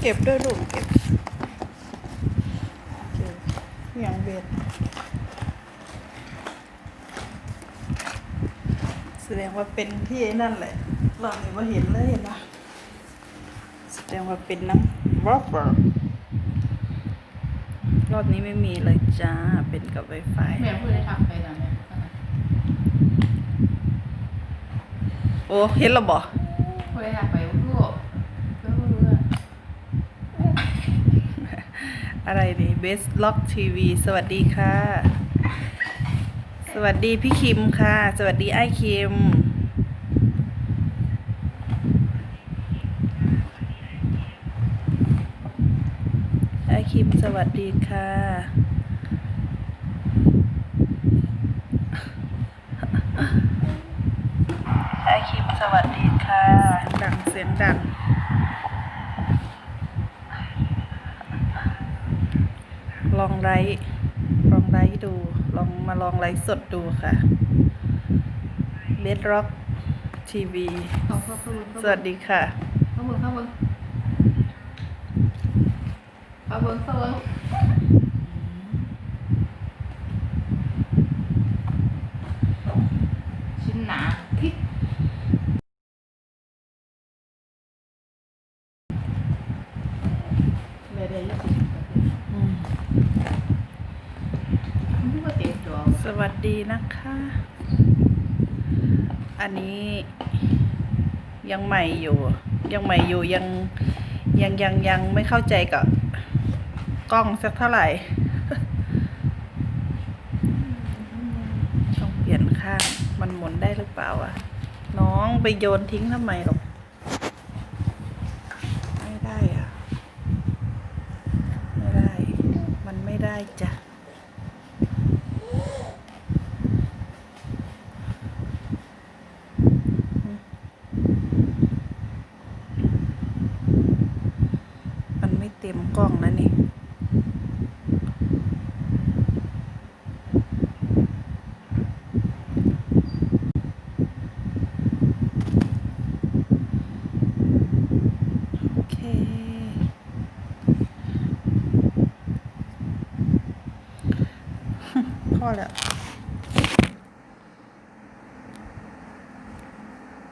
เก็บด้วยลูกเก็บอย่างเบ็ดแสดงว่าเป็นที่นั่นแหละเราเม่าเห็นเลยนะแสดงว่าเป็นน้ำบล็อกเบอร์รอบนี้ไม่มีเลยจ้า เป็นกับไวไฟแม่พูดได้ทักไปแล้วแม่ โอ้เห็นแล้วบ่พูดได้ทักไปลูกก็รู้เรื่องอะไรนี่เบสล็อกทีวีสวัสดีค่ะ สวัสดีพี่คิมค่ะ สวัสดีไอ้คิมไอ้คิมสวัสดีค่ะ ไอ้คิม สวัสดีค่ะ ดังเสียงดัง ลองไลฟ์ลองไลฟ์ดู ลองมาลองไลฟ์สดดูค่ะเบสร็อกทีวีเขาเขาเขาสวัสดีค่ะ เขาเบิ้งเขาเบิ้งเขาเบิ้งเขาเบิ้งชิ้นหนาพริก เลยยี่สิบมันพูดว่าเต็มตัวสวัสดีนะคะ อันนี้ยังใหม่อยู่ ยังใหม่อยู่ยังยังยังยังไม่เข้าใจกับกล้องสักเท่าไหร่ต้องเปลี่ยนข้าง มันหมุนได้หรือเปล่าอะ น้องไปโยนทิ้งทำไมหรอก ไม่ได้อะ ไม่ได้ มันไม่ได้ จ้ะมันไม่เต็มกล้องนะนี่ โอเค พอแล้ว